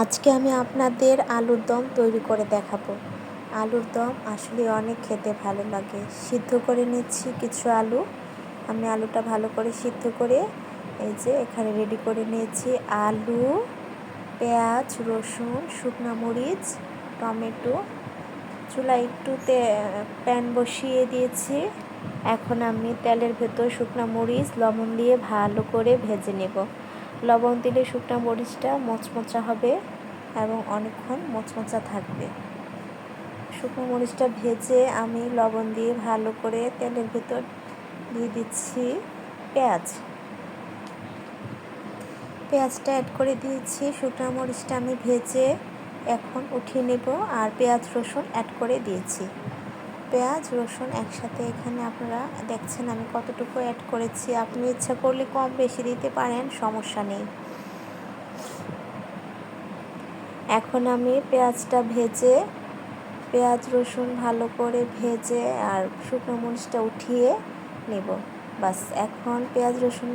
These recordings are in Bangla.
আজকে আমি আপনাদের আলুর দম তৈরি করে দেখাবো। আলুর দম আসলে অনেক খেতে ভালো লাগে। সিদ্ধ করে নিচ্ছি কিছু আলু। আমি আলুটা ভালো করে সিদ্ধ করে এই যে এখানে রেডি করে নিয়েছি। আলু, পেঁয়াজ, রসুন, শুকনো মরিচ, টমেটো। চুলা একটুতে প্যান বসিয়ে দিয়েছি। এখন আমি তেলের ভেতর শুকনো মরিচ, লবণ দিয়ে ভালো করে ভেজে নেব। লবণ দিলে শুকনো মরিচটা মচমচা হবে এবং অনেকক্ষণ মচমচা থাকবে। শুকনো মরিচটা ভেজে আমি লবণ দিয়ে ভালো করে তেলের ভেতর দিয়ে দিচ্ছি পেঁয়াজ। পেঁয়াজটা অ্যাড করে দিয়েছি, শুকনো মরিচটা আমি ভেজে এখন উঠিয়ে নেব আর পেঁয়াজ রসুন অ্যাড করে দিয়েছি। পেঁয়াজ, রসুন একসাথে এখানে আপনারা দেখছেন আমি কতটুকু অ্যাড করেছি। আপনি ইচ্ছা করলে কম বেশি দিতে পারেন, সমস্যা নেই। এখন আমি পেঁয়াজটা ভেজে, পেঁয়াজ, রসুন ভালো করে ভেজে আর শুকনো মরিচটা উঠিয়ে নেব। বাস, এখন পেঁয়াজ, রসুন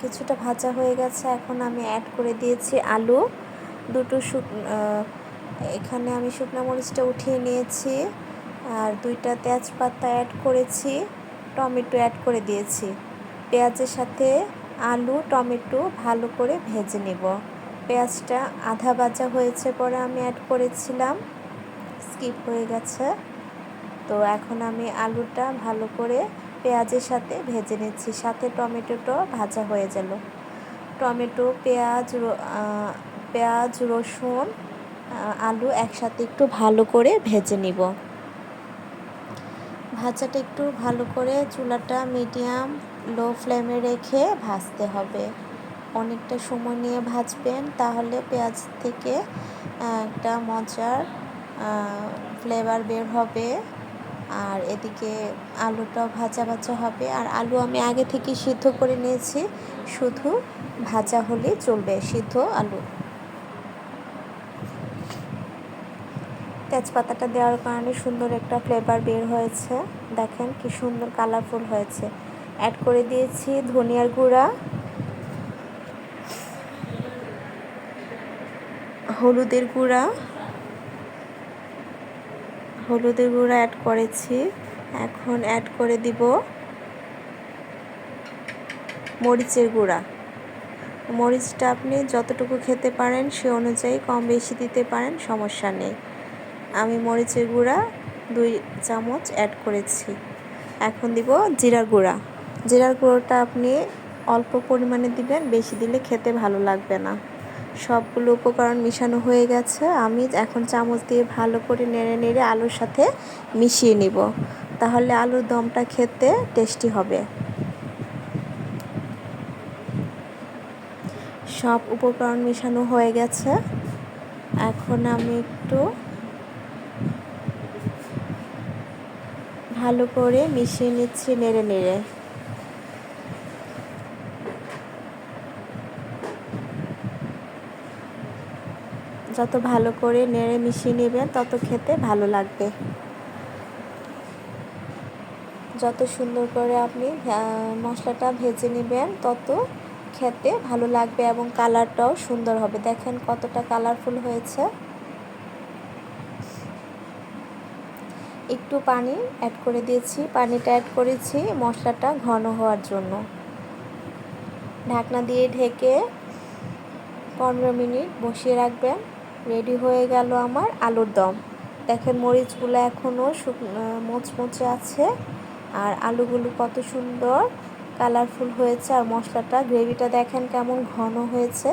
কিছুটা ভাজা হয়ে গেছে। এখন আমি অ্যাড করে দিয়েছি আলু। দুটো শুক এখানে আমি শুকনো মরিচটা উঠিয়ে নিয়েছি। আর দুইটা তেজপাতা অ্যাড করেছি, টমেটো অ্যাড করে দিয়েছি। পেঁয়াজের সাথে আলু, টমেটো ভালো করে ভেজে নেব। পেঁয়াজটা আধা ভাজা হয়েছে পরে আমি অ্যাড করেছিলাম। স্কিপ হয়ে গেছে। তো এখন আমি আলুটা ভালো করে পেঁয়াজের সাথে ভেজে নিচ্ছি। সাথে টমেটোটাও ভাজা হয়ে গেল। টমেটো, পেঁয়াজ পেঁয়াজ, রসুন আলু একসাথে একটু ভালো করে ভেজে নিব। ভাজাটা একটু ভালো করে চুলাটা মিডিয়াম, লো ফ্লেমে রেখে ভাজতে হবে। অনেকটা সময় নিয়ে ভাজবেন, তাহলে পেঁয়াজ থেকে একটা মজার ফ্লেভার বের হবে। আর এদিকে আলুটাও ভাজা ভাজা হবে। আর আলু আমি আগে থেকে সিদ্ধ করে নিয়েছি, শুধু ভাজা হলে চলবে, সিদ্ধ আলু। তেজপাতাটা দেওয়ার কারণে সুন্দর একটা ফ্লেভার বের হয়েছে। দেখেন কি সুন্দর কালারফুল হয়েছে। অ্যাড করে দিয়েছি ধনিয়ার গুঁড়া, হলুদের গুঁড়া হলুদের গুঁড়া অ্যাড করেছি। এখন অ্যাড করে দিব মরিচের গুঁড়া। মরিচটা আপনি যতটুকু খেতে পারেন সে অনুযায়ী কম বেশি দিতে পারেন, সমস্যা নেই। আমি মরিচের গুঁড়া দুই চামচ অ্যাড করেছি। এখন দিব জিরার গুঁড়া। জিরার গুঁড়োটা আপনি অল্প পরিমাণে দিবেন, বেশি দিলে খেতে ভালো লাগবে না। সবগুলো উপকরণ মিশানো হয়ে গেছে। আমি এখন চামচ দিয়ে ভালো করে নেড়ে নেড়ে আলুর সাথে মিশিয়ে নিব। তাহলে আলুর দমটা খেতে টেস্টি হবে। সব উপকরণ মিশানো হয়ে গেছে। এখন আমি একটু ভালো করে মিশিয়ে নিচ্ছি, নেড়ে নেড়ে। যত ভালো করে নেড়ে মিশিয়ে নেবেন, তত খেতে ভালো লাগবে। যত সুন্দর করে আপনি মশলাটা ভেজে নেবেন, তত খেতে ভালো লাগবে এবং কালারটাও সুন্দর হবে। দেখেন কতটা কালারফুল হয়েছে। একটু পানি অ্যাড করে দিয়েছি। পানিটা অ্যাড করেছি মশলাটা ঘন হওয়ার জন্য। ঢাকনা দিয়ে ঢেকে পনেরো মিনিট বসিয়ে রাখবেন। রেডি হয়ে গেল আমার আলুর দম। দেখেন মরিচগুলো এখনও মোচমোচে আছে। আর আলুগুলো কত সুন্দর কালারফুল হয়েছে। আর মশলাটা, গ্রেভিটা দেখেন কেমন ঘন হয়েছে।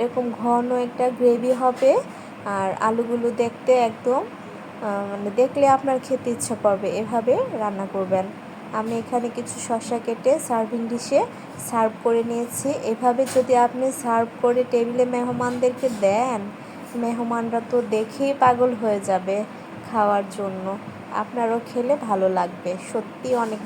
এরকম ঘন একটা গ্রেভি হবে। আর আলুগুলো দেখতে একদম মানে দেখলে আপনার খেতে ইচ্ছা করবে, এভাবে রান্না করবেন। আমি এখানে কিছু শসা কেটে সার্ভিং ডিশে সার্ভ করে নিয়েছি। এভাবে যদি আপনি সার্ভ করে টেবিলে মেহমানদেরকে দেন, মেহমানরা তো দেখেই পাগল হয়ে যাবে খাওয়ার জন্য। আপনারও খেলে ভালো লাগবে সত্যি অনেক